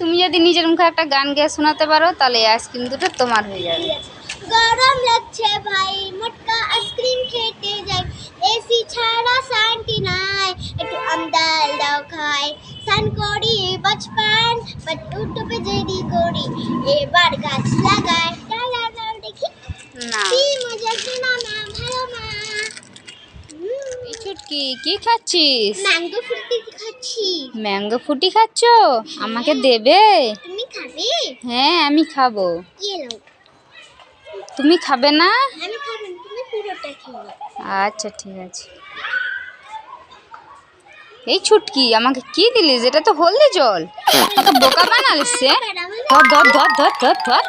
তুমি যদি নিজের মুখে একটা গান গেয়ে শোনাতে পারো, তাহলে এই আইসক্রিম দুটো তোমার হয়ে যাবে। গরম লাগছে ভাই, মোটকা আইসক্রিম খেতে যাই। এসি ছাড়া শান্তি নাই, একটু আমদাল দাও খাই। সান করি বাচপান বাট ইউটিউবে যদি করি, এবার গাছ লাগাই। ছুটকি কি খাচ্ছিস? ম্যাঙ্গো ফ্রুটি খাচ্ছি। ম্যাঙ্গো ফুটি খাচ্ছ? আমাকে দেবে? তুমি খাবে? হ্যাঁ আমি খাব। নাও তুমি খাবে না? আমি খাব তুমি পুরোটা খেয়ে আচ্ছা ঠিক আছে। এই ছুটকি আমাকে কি দিলিস এটা তো হলদি জল। বোকা বানালিস ধর ধর ধর ধর ধর ধর।